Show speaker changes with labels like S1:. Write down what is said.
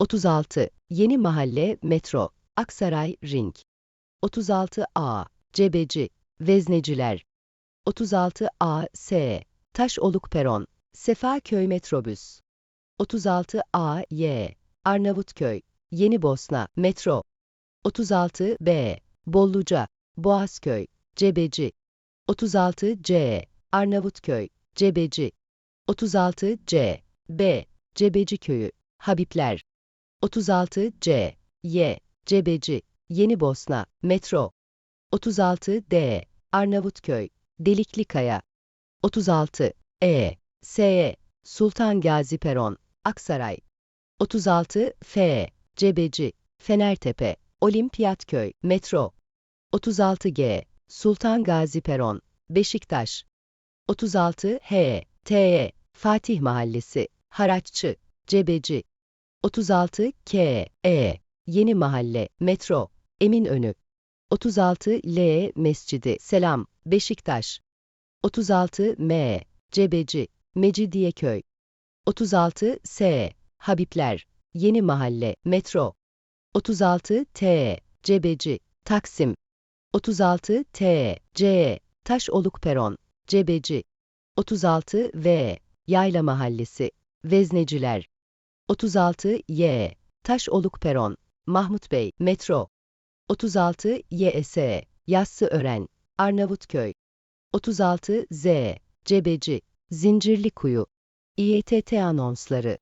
S1: 36. Yeni Mahalle Metro Aksaray Ring. 36A Cebeci Vezneciler. 36A-S Taşoluk Peron Sefaköy Metrobüs. 36A-Y Arnavutköy Yeni Bosna Metro. 36B Bolluca Boğazköy Cebeci. 36C Arnavutköy Cebeci. 36C B Cebeci Köyü Habipler 36C Y Cebeci Yeni Bosna Metro. 36D Arnavutköy Deliklikaya. 36 E S Sultan Gazi Peron Aksaray. 36 F Cebeci Fenertepe Olimpiyatköy Metro. 36G Sultan Gazi Peron Beşiktaş. 36 H T Fatih Mahallesi Haraççı Cebeci 36 K E Yeni Mahalle Metro Eminönü. 36 L Mescidi Selam Beşiktaş. 36 M Cebeci Mecidiyeköy. 36 S Habipler Yeni Mahalle Metro. 36 T Cebeci Taksim. 36 T C Taşoluk Peron Cebeci 36 V Yayla Mahallesi Vezneciler 36 Y Taşoluk Peron Mahmut Bey Metro. 36 YS Yassıören Arnavutköy. 36 Z Cebeci Zincirlikuyu. İETT anonsları